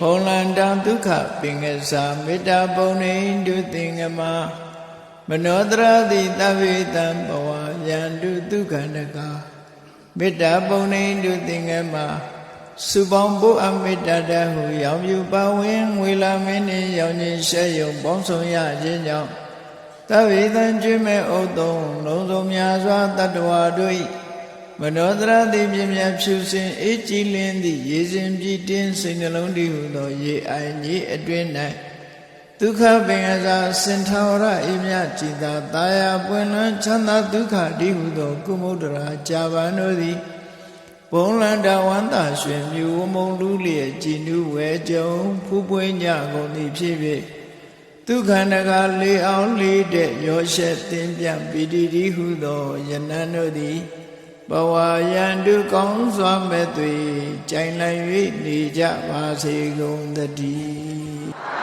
ဖုံလန္တံဒုက္ခပင်ကစားမေတ္တာပုံနေတုသင်္ကမမနောတရတိတဗ္ဗေတံဘဝယန္တုဒုက္ခန္တကမေတ္တာပုံနေတုသင်္ကမစုပေါင်းဖို့အမေတ္တာတဟုရောင်ပြူပါဝင်ငွေလာမင်းနှင့်ရောင်ခြင်းရှဲယုံပေါင်းဆောင်ရခြင်းကြောင့်တဗ္ဗေတံကျွေးမဲ့ဥတုံလုံးစုံများစွာတတ္တဝါတို့၏ မနောတရတိပြင်းမြတ်ဖြူစင်အေးကြည်လင်းသည့်ရေစဉ်ပြည့်တင်းစိတ်နှလုံးတည်ဟုသော ရေအိုင်ကြီးအတွင်း၌ဒုက္ခပင်အစာစင်ထာဝရအိမြကြည်သာတာယာပွင့်လန်းချမ်းသာဒုက္ခတည်ဟုသော ကုမုဒ္ဒရာကြာပန်တို့သည်ဘုံလန္တဝန္တာရွှင်မြူဝမုံလူလျက်ကြည်နူးဝဲကြုံဖူးပွေးညကုန်သည်ဖြစ်ဖြစ်ဒုက္ခန္တကလေအောင်လေးတဲ့ရောရှက်တင်ပြပီတိတိဟုသောယနန်တို့သည် ဘဝယံတုကောင်းစွာမဲ့သွေကြိုင်လိုက်၍နေကြပါစေကုန်သတည်း